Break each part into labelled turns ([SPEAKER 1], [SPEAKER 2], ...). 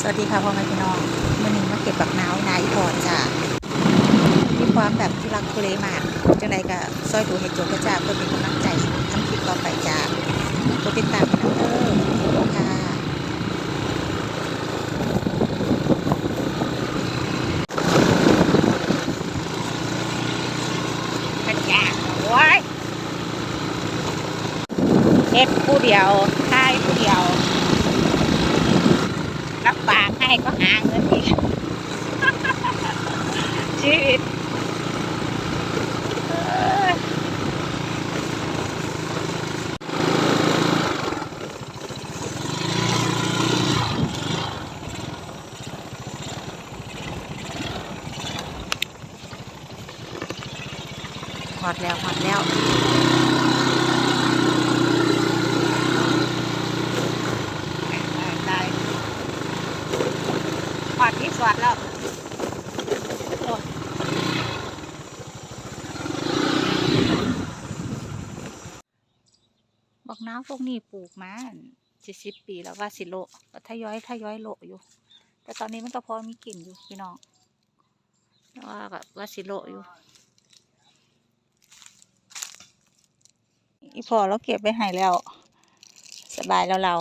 [SPEAKER 1] สวัสดีค่ะพ่อแม่พี่น้องวันนี้มาเก็บบักนาวนายพรจ้ะมีความแบบทุลักทุเลมากจังใดก็ซอยดูให้จบกระจ้าเพื่อเป็นกำลังใจทำคลิปต่อไปจ้ากดติดตามกันเด้อค่ะ
[SPEAKER 2] กันยากโอ้ยเฮ็ดผู้เดียวทายผู้เดียวากให้ก็หาเงินอีกชีวิตเอ้ย
[SPEAKER 1] หอดแล้วหอดแล้ว
[SPEAKER 2] ได้ได้พ อดที่สวดแล้วโอ้ย
[SPEAKER 1] บักนาวพวกนี้ปลูกมาสี่สิบปีแล้วว่าสิโลก็ทยอยทยอยโลอยู่ แต่ตอนนี้มันก็พอมีกลิ่นอยู่พี่น้องว่าก็ว่าสิโลอยู่ อีพอเราเก็บไปให้แล้ว สบายแล้วเรา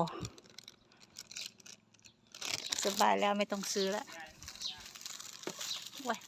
[SPEAKER 1] สบายแล้วไม่ต้องซื้อแล้วว้ย